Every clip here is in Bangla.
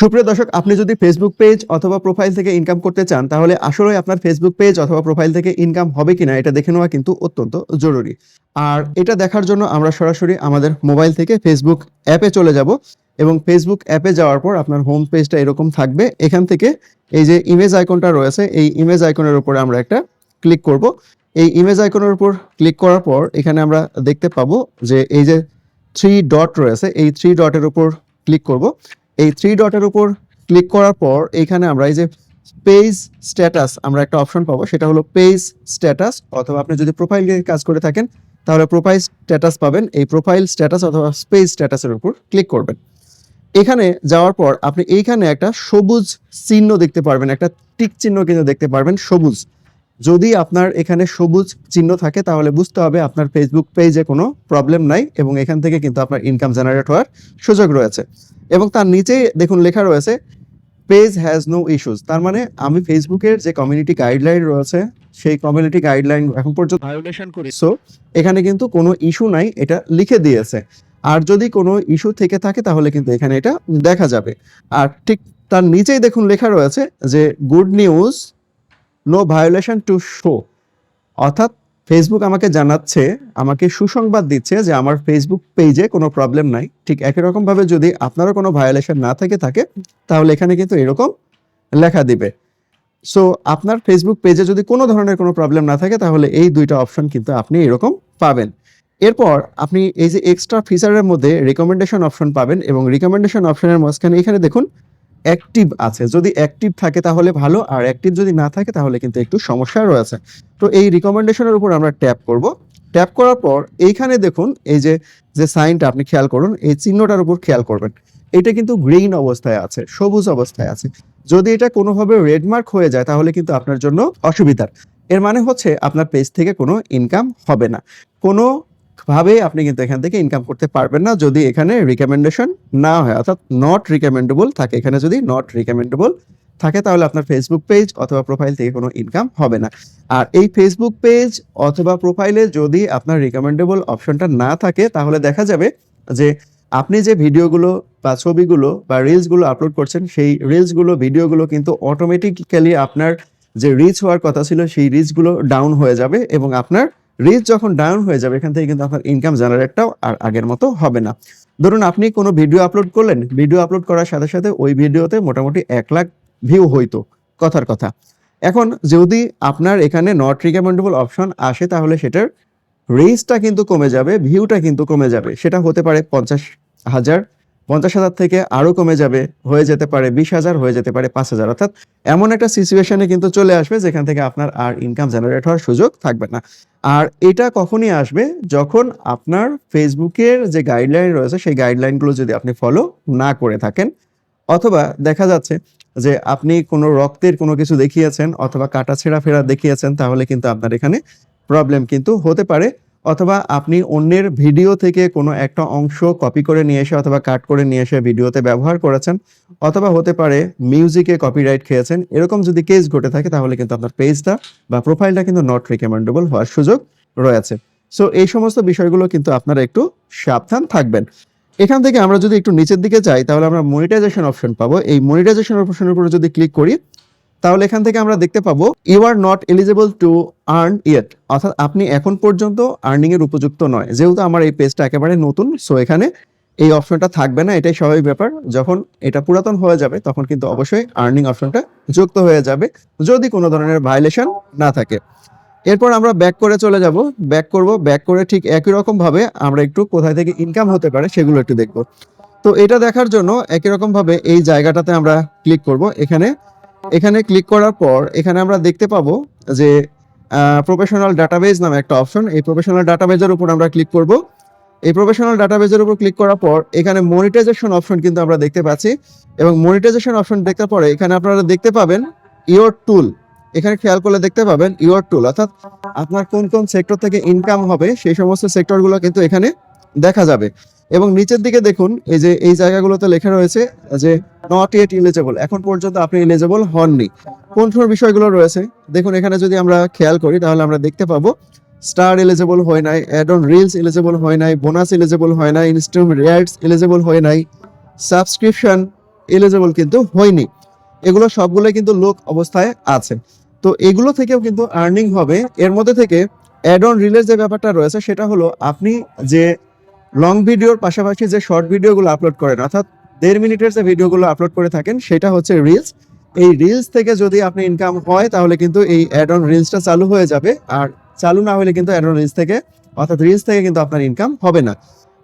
সুপ্রিয় দর্শক, আপনি যদি ফেসবুক পেজ অথবা প্রোফাইল থেকে ইনকাম করতে চান, তাহলে আসলে আপনার ফেসবুক পেজ অথবা প্রোফাইল থেকে ইনকাম হবে কিনা এটা দেখে নেওয়া কিন্তু অত্যন্ত জরুরি। আর এটা দেখার জন্য আমরা সরাসরি আমাদের মোবাইল থেকে ফেসবুক অ্যাপে চলে যাব এবং ফেসবুক অ্যাপে যাওয়ার পর আপনার হোম পেজটা এরকম থাকবে। এখান থেকে এই যে ইমেজ আইকনটা রয়েছে, এই ইমেজ আইকনের উপরে আমরা একটা ক্লিক করব। এই ইমেজ আইকনের উপর ক্লিক করার পর এখানে আমরা দেখতে পাবো যে এই যে থ্রি ডট রয়েছে, এই থ্রি ডটের উপর ক্লিক করব। এই থ্রি ডটের উপর ক্লিক করার পর এখানে আমরা এই যে পেজ স্ট্যাটাস আমরা একটা অপশন পাবো, সেটা হলো পেজ স্ট্যাটাস অথবা আপনি যদি প্রোফাইল নিয়ে কাজ করে থাকেন, তাহলে প্রোফাইল স্ট্যাটাস পাবেন। এই প্রোফাইল স্ট্যাটাস অথবা পেজ স্ট্যাটাসের উপর ক্লিক করবেন। এখানে যাওয়ার পর আপনি এইখানে একটা সবুজ চিহ্ন দেখতে পারবেন, একটা টিক চিহ্ন কিন্তু দেখতে পারবেন, সবুজ। যদি আপনার এখানে সবুজ চিহ্ন থাকে, তাহলে বুঝতে হবে আপনার ফেসবুক পেজে কোনো প্রবলেম নাই এবং এখান থেকে কিন্তু আপনার ইনকাম জেনারেট হওয়ার সুযোগ রয়েছে। এবং তার নিচেই দেখুন লেখা রয়েছে পেজ হ্যাজ নো ইস্যুস তার মানে আমি ফেসবুকের যে কমিউনিটি গাইডলাইন রয়েছে সেই কমিউনিটি গাইডলাইন এখন পর্যন্ত ভায়োলেশন করি সো এখানে কিন্তু কোনো ইস্যু নাই এটা লিখে দিয়েছে। আর যদি কোনো ইস্যু থেকে থাকে তাহলে কিন্তু এখানে এটা দেখা যাবে। আর ঠিক তার নিচেই দেখুন লেখা রয়েছে যে good news no violation to show অর্থাৎ ফেসবুক আমাকে জানাচ্ছে, আমাকে সুসংবাদ দিচ্ছে যে আমার ফেসবুক পেজে কোনো প্রবলেম নাই। ঠিক একই রকম ভাবে যদি আপনারও কোনো ভায়োলেশন না থেকে থাকে, তাহলে এখানে কিন্তু এরকম লেখা দিবে। সো আপনার ফেসবুক পেজে যদি কোনো ধরনের কোনো প্রবলেম না থাকে, তাহলে এই দুইটা অপশন কিন্তু আপনি এরকম পাবেন। এরপর আপনি এই যে এক্সট্রা ফিচারের মধ্যে রিকমেন্ডেশন অপশন পাবেন এবং রিকমেন্ডেশন অপশনের মাঝখানে এখানে দেখুন অ্যাক্টিভ আছে। যদি অ্যাক্টিভ থাকে তাহলে ভালো, আর অ্যাক্টিভ যদি না থাকে তাহলে কিন্তু একটু সমস্যা রয়েছে। তো এই রিকমেন্ডেশনের উপর আমরা ট্যাপ করব। ট্যাপ করার পর এইখানে দেখুন, এই যে যে সাইনটা আপনি খেয়াল করুন, এই চিহ্নটার উপর খেয়াল করবেন। এটা কিন্তু গ্রিন অবস্থায় আছে, সবুজ অবস্থায় আছে। যদি এটা কোনোভাবে রেড মার্ক হয়ে যায় তাহলে কিন্তু আপনার জন্য অসুবিধার। এর মানে হচ্ছে আপনার পেজ থেকে কোনো ইনকাম হবে না। কোনো ভাবে আপনি কিন্তু এখান থেকে ইনকাম করতে পারবেন না যদি এখানে রিকমেন্ডেশন না হয়, অর্থাৎ নট রিকমেন্ডেবল থাকে। এখানে যদি নট রিকমেন্ডেবল থাকে, তাহলে আপনার ফেসবুক পেজ অথবা প্রোফাইল থেকে কোনো ইনকাম হবে না। আর এই ফেসবুক পেজ অথবা প্রোফাইলে যদি আপনার রিকমেন্ডেবল অপশনটা না থাকে, তাহলে দেখা যাবে যে আপনি যে ভিডিওগুলো বা ছবিগুলো বা রিলসগুলো আপলোড করছেন, সেই রিলসগুলো ভিডিওগুলো কিন্তু অটোমেটিক্যালি আপনার যে রিচ হওয়ার কথা ছিল, সেই রিচগুলো ডাউন হয়ে যাবে এবং আপনার রিচ যখন ডাউন হয়ে যাবে, এখান থেকে কিন্তু আপনার ইনকাম জেনারেটটাও আর আগের মতো হবে না। ধরুন আপনি কোনো ভিডিও আপলোড করলেন ভিডিও আপলোড করার সাথে সাথে ওই ভিডিওতে মোটামুটি এক লাখ ভিউ হইতো, কথার কথা। এখন যদি আপনার এখানে নট রিকমেন্ডেবল অপশন আসে, তাহলে সেটার রিচটা কিন্তু কমে যাবে ভিউটা কিন্তু কমে যাবে। সেটা হতে পারে পঞ্চাশ হাজার পঞ্চাশ হাজার থেকে আরও কমে যাবে, হয়ে যেতে পারে বিশ হাজার, হয়ে যেতে পারে পাঁচ হাজার। অর্থাৎ এমন একটা সিচুয়েশনে কিন্তু চলে আসবে, যেখান থেকে আপনার আর ইনকাম জেনারেট হওয়ার সুযোগ থাকবে না। আর এটা কখনই আসবে যখন আপনার ফেসবুকের যে গাইডলাইন রয়েছে, সেই গাইডলাইনগুলো যদি আপনি ফলো না করে থাকেন, অথবা দেখা যাচ্ছে যে আপনি কোনো রক্তের কোনো কিছু দেখিয়েছেন অথবা কাটা ছেঁড়া ফেরা দেখিয়েছেন, তাহলে কিন্তু আপনার এখানে প্রবলেম কিন্তু হতে পারে। অথবা আপনি অন্যের ভিডিও থেকে কোনো একটা অংশ কপি করে নিয়ে এসে অথবা কাট করে নিয়ে এসে ভিডিওতে ব্যবহার করেছেন অথবা হতে পারে মিউজিকে কপিরাইট খেয়েছেন, এরকম যদি কেস ঘটে থাকে, তাহলে কিন্তু আপনার পেজটা বা প্রোফাইলটা কিন্তু নট রিকমেন্ডেবল হওয়ার সুযোগ রয়েছে। সো এই সমস্ত বিষয়গুলো কিন্তু আপনারা একটু সাবধান থাকবেন। এখান থেকে আমরা যদি একটু নিচের দিকে যাই, তাহলে আমরা মনিটাইজেশন অপশন পাবো। এই মনিটাইজেশন অপশনের উপরে যদি ক্লিক করি, তাহলে এখান থেকে আমরা দেখতে পাবো you are not eligible to earn yet অর্থাৎ আপনি এখন পর্যন্ত আর্নিং এর উপযুক্ত নয়। যেহেতু আমার এই পেজটা একেবারে নতুন সো এখানে এই অপশনটা থাকবে না, এটাই স্বাভাবিক ব্যাপার। যখন এটা পুরাতন হয়ে যাবে, তখন কিন্তু অবশ্যই আর্নিং অপশনটা যুক্ত হয়ে যাবে, যদি কোনো ধরনের ভাইলেশন না থাকে। এরপর আমরা ব্যাক করে চলে যাব। ব্যাক করব ব্যাক করে ঠিক একই রকম ভাবে আমরা একটু কোথায় থেকে ইনকাম হতে পারে সেগুলো একটু দেখব। তো এটা দেখার জন্য একই রকম ভাবে এই জায়গাটাতে আমরা ক্লিক করব। এখানে এখানে ক্লিক করার পর এখানে আমরা দেখতে পাবো যে প্রফেশনাল ডাটাবেজ নামে একটা অপশন এই প্রফেশনাল ডাটাবেজের উপর আমরা ক্লিক করব। এই প্রফেশনাল ডাটাবেজের উপর ক্লিক করার পর, এখানে মনিটাইজেশন অপশন কিন্তু আমরা দেখতে পাচ্ছি। এবং মনিটাইজেশন অপশন দেখার পরে এখানে আপনারা দেখতে পাবেন ইওর টুল এখানে খেয়াল করলে দেখতে পাবেন ইওর টুল অর্থাৎ আপনার কোন কোন সেক্টর থেকে ইনকাম হবে, সেই সমস্ত সেক্টরগুলো কিন্তু এখানে দেখা যাবে। এবং নিচের দিকে দেখুন, এই যে এই জায়গাগুলোতে লেখা রয়েছে যে নট ইয়েট ইলিজেবল এখন পর্যন্ত আপনি ইলিজেবল হননি। কোন কোন বিষয়গুলো রয়েছে? দেখুন, এখানে যদি আমরা খেয়াল করি, তাহলে আমরা দেখতে পাবো স্টার এলিজেবল হয় নাই অ্যাড অন রিলস এলিজেবল হয় নাই বোনাস এলিজেবল হয় নাই ইনস্ট্রুম রেয়ার্স এলিজেবল হয় নাই সাবস্ক্রিপশন এলিজিবল কিন্তু হয়নি। এগুলো সবগুলোই কিন্তু লোক অবস্থায় আছে। তো এগুলো থেকেও কিন্তু আর্নিং হবে। এর মধ্যে থেকে অ্যাড অন রিলের যে ব্যাপারটা রয়েছে, সেটা হলো আপনি যে লং ভিডিওর পাশাপাশি যে শর্ট ভিডিওগুলো আপলোড করেন, অর্থাৎ দেড় মিনিটের যে ভিডিওগুলো আপলোড করে থাকেন, সেটা হচ্ছে রিলস এই রিলস থেকে যদি আপনি ইনকাম হয়, তাহলে কিন্তু এই অ্যাড অন রিলসটা চালু হয়ে যাবে। আর চালু না হলে কিন্তু অ্যাড রিলস থেকে, অর্থাৎ রিলস থেকে কিন্তু আপনার ইনকাম হবে না।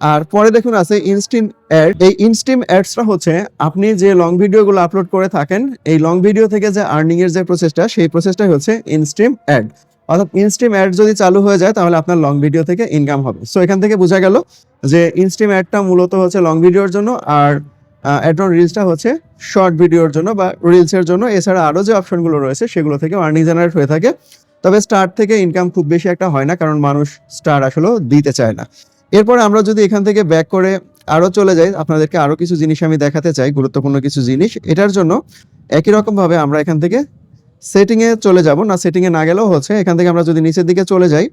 আর পরে দেখুন আছে ইনস্টিম অ্যাড এই ইনস্টিম অ্যাডসটা হচ্ছে, আপনি যে লং ভিডিওগুলো আপলোড করে থাকেন, এই লং ভিডিও থেকে যে আর্নিং এর যে প্রসেসটা সেই প্রসেসটাই হচ্ছে ইনস্টিম অ্যাড অর্থাৎ ইনস্ট্রিম অ্যাড যদি চালু হয়ে যায়, তাহলে আপনার লং ভিডিও থেকে ইনকাম হবে। সো এখান থেকে বোঝা গেল যে ইনস্ট্রিম অ্যাডটা মূলত হচ্ছে লং ভিডিওর জন্য, আর অ্যাড অন রিলসটা হচ্ছে শর্ট ভিডিওর জন্য বা রিলসের জন্য। এছাড়া আরও যে অপশনগুলো রয়েছে, সেগুলো থেকে আর্নিং জেনারেট হয়ে থাকে। তবে স্টার থেকে ইনকাম খুব বেশি একটা হয় না, কারণ মানুষ স্টার আসলে দিতে চায় না। এরপরে আমরা যদি এখান থেকে ব্যাক করে আরও চলে যাই, আপনাদেরকে আরও কিছু জিনিস আমি দেখাতে চাই, গুরুত্বপূর্ণ কিছু জিনিস। এটার জন্য একই রকমভাবে আমরা এখান থেকে সেটিংয়ে চলে যাব। না সেটিংয়ে না গেলেও হচ্ছে, এখান থেকে আমরা যদি নিচের দিকে চলে যাই,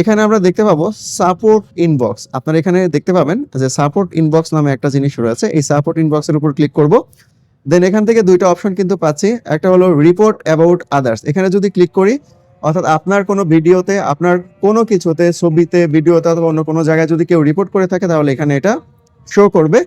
এখানে আমরা দেখতে পাবো সাপোর্ট ইনবক্স আপনারা এখানে দেখতে পাবেন যে সাপোর্ট ইনবক্স নামে একটা জিনিস রয়েছে, এই সাপোর্ট ইনবক্সের উপর ক্লিক করব। দেন এখান থেকে দুইটা অপশন কিন্তু পাচ্ছি, একটা হলো রিপোর্ট অ্যাবাউট আদার্স এখানে যদি ক্লিক করি অর্থাৎ আপনার কোনো ভিডিওতে, আপনার কোনো কিছুতে, ছবিতে, ভিডিওতে অথবা অন্য কোনো জায়গায় যদি কেউ রিপোর্ট করে থাকে, তাহলে এখানে এটা শো করবে।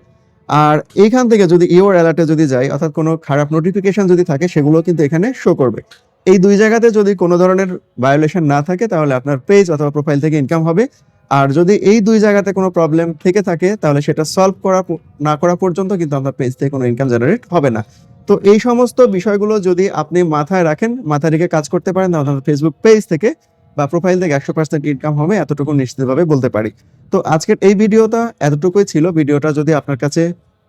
আর এইখান থেকে যদি ইওর অ্যালার্টে যদি যাই, অর্থাৎ কোনো খারাপ নোটিফিকেশন যদি থাকে, সেগুলো কিন্তু এখানে শো করবে। এই দুই জায়গাতে যদি কোনো ধরনের ভায়োলেশন না থাকে, তাহলে আপনার পেজ অথবা প্রোফাইল থেকে ইনকাম হবে। আর যদি এই দুই জায়গাতে কোনো প্রবলেম থেকে থাকে, তাহলে সেটা সলভ করা, না করা পর্যন্ত কিন্তু আপনার পেজ থেকে কোনো ইনকাম জেনারেট হবে না। তো এই সমস্ত বিষয়গুলো যদি আপনি মাথায় রাখেন, মাথায় রেখে কাজ করতে পারেন, তাহলে ফেসবুক পেজ থেকে বা প্রোফাইল থেকে একশো পার্সেন্ট ইনকাম হবে, এতটুকু নিশ্চিতভাবে বলতে পারি। তো আজকের এই ভিডিওটা এতটুকুই ছিল। ভিডিওটা যদি আপনার কাছে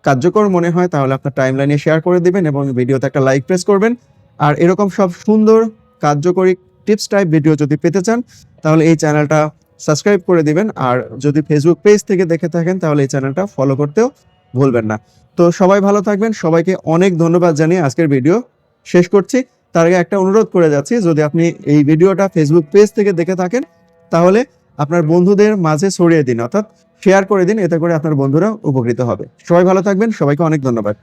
কার্যকর মনে হয়, তাহলে আপনার টাইম লাইনে শেয়ার করে দিবেন এবং ভিডিওতে একটা লাইক প্রেস করবেন। আর এরকম সব সুন্দর, কার্যকরী টিপস টাইপ ভিডিও যদি পেতে চান, তাহলে এই চ্যানেলটা সাবস্ক্রাইব করে দিবেন। আর যদি ফেসবুক পেজ থেকে দেখে থাকেন, তাহলে এই চ্যানেলটা ফলো করতেও ভুলবেন না। তো সবাই ভালো থাকবেন। সবাইকে অনেক ধন্যবাদ জানিয়ে আজকের ভিডিও শেষ করছি। তার আগে একটা অনুরোধ করে যাচ্ছি, যদি আপনি এই ভিডিওটা ফেসবুক পেজ থেকে দেখে থাকেন, তাহলে আপনার বন্ধুদের মাঝে ছড়িয়ে দিন, অর্থাৎ শেয়ার করে দিন, এতে করে আপনার বন্ধুরা উপকৃত হবে। সবাই ভালো থাকবেন। সবাইকে অনেক ধন্যবাদ।